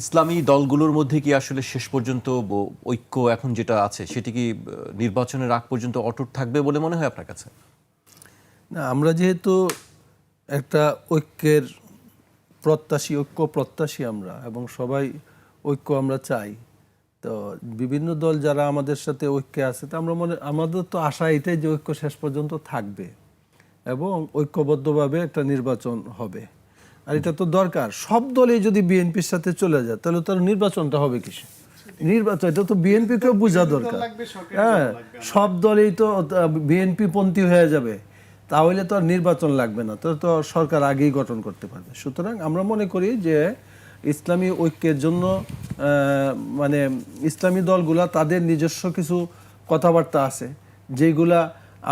ইসলামী দলগুলোর মধ্যে কি আসলে শেষ পর্যন্ত ঐক্য এখন যেটা আছে, সেটি কি নির্বাচনের আগ পর্যন্ত অটুট থাকবে বলে মনে হয় আপনার কাছে? না, আমরা যেহেতু একটা ঐক্যের প্রত্যাশী, ঐক্য প্রত্যাশী আমরা এবং সবাই ঐক্য আমরা চাই, তো বিভিন্ন দল যারা আমাদের সাথে ঐক্যে আছে, তা আমরা মনে, আমাদের তো আশা এটাই যে ঐক্য শেষ পর্যন্ত থাকবে এবং ঐক্যবদ্ধভাবে একটা নির্বাচন হবে। আর এটা তো দরকার। সব দলই যদি বিএনপির সাথে চলে যায় তাহলে তার নির্বাচনটা হবে কিসে? নির্বাচন এটা তো বিএনপিকেও বোঝা দরকার। হ্যাঁ সব দলেই তো বিএনপি পন্থী হয়ে যাবে। তাহলে তো আর নির্বাচন লাগবে না তো তো সরকার আগেই গঠন করতে পারবে। সুতরাং আমরা মনে করি যে ইসলামী ঐক্যের জন্য মানে ইসলামী দলগুলা তাদের নিজস্ব কিছু কথাবার্তা আছে যেগুলা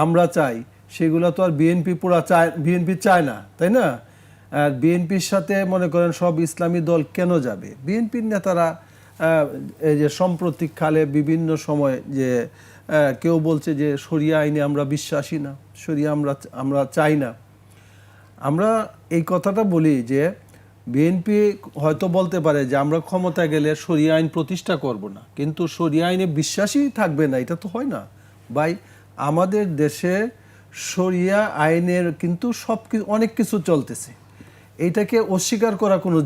আমরা চাই। সেগুলা তো আর বিএনপি পুরা চায় বিএনপি চায় না তাই না? বিএনপির সাথে মনে করেন সব ইসলামী দল কেন যাবে? বিএনপির নেতারা এই যে সাম্প্রতিক কালে বিভিন্ন সময় যে কেউ বলছে যে শরিয়া আইনে আমরা বিশ্বাসী না, শরিয়া আমরা আমরা চাই না। আমরা এই কথাটা বলি যে বিএনপি হয়তো বলতে পারে যে আমরা ক্ষমতা গেলে শরিয়া আইন প্রতিষ্ঠা করব না, কিন্তু শরিয়া আইনে বিশ্বাসই থাকবে না, এটা তো হয় না। ভাই, আমাদের দেশে শরিয়া আইনের কিন্তু সব অনেক কিছু চলতেছে। এইটাকে অস্বীকার করা কোনো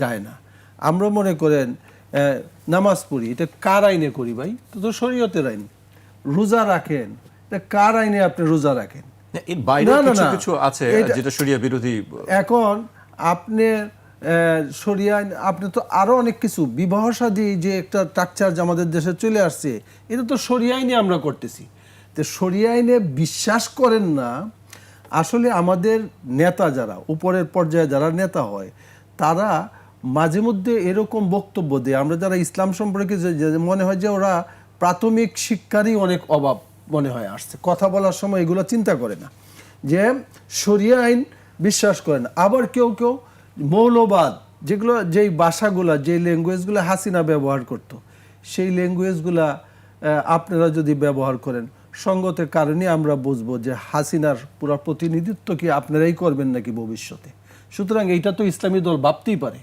যায় না। আমরা মনে করেন নামাজ পড়ি এটা কার আইনে করি ভাই? তো তো শরীয়তের আইন। রোজা রাখেন এটা কার আইনে আপনি রোজা রাখেন? কিছু আছে যেটা শরিয়া বিরোধী এখন আপনি সরিয়া আপনি তো আরও অনেক কিছু বিবাহ সাদী যে একটা স্ট্রাকচার আমাদের দেশে চলে আসছে এটা তো সরিয়া আইনে আমরা করতেছি। তো সরিয়া আইনে বিশ্বাস করেন না আসলে আমাদের নেতা যারা, উপরের পর্যায়ে যারা নেতা হয়, তারা মাঝে মধ্যে এরকম বক্তব্য দেয়। আমরা যারা ইসলাম সম্পর্কে মনে হয় যে ওরা প্রাথমিক শিক্ষারই অনেক অভাব মনে হয় আসছে। কথা বলার সময় এগুলো চিন্তা করে না। যে শরিয়া আইন বিশ্বাস করে না আবার কেউ কেউ মৌলবাদ, যেগুলো যেই ভাষাগুলো, যেই ল্যাঙ্গুয়েজগুলো হাসিনা ব্যবহার করত, সেই ল্যাঙ্গুয়েজগুলা আপনারা যদি ব্যবহার করেন সঙ্গতের কারণে আমরা বুঝব যে হাসিনার পুরো প্রতিনিধিত্ব কি আপনারাই করবেন নাকি ভবিষ্যতে? সুতরাং এইটা তো ইসলামী দল ভাবতেই পারে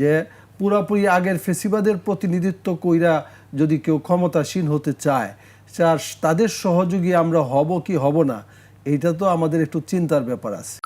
যে পুরাপুরি আগের ফেসিবাদের প্রতিনিধিত্ব কইরা যদি কেউ ক্ষমতাসীন হতে চায়, চার তাদের সহযোগী আমরা হব কি হব না, এইটা তো আমাদের একটু চিন্তার ব্যাপার আছে।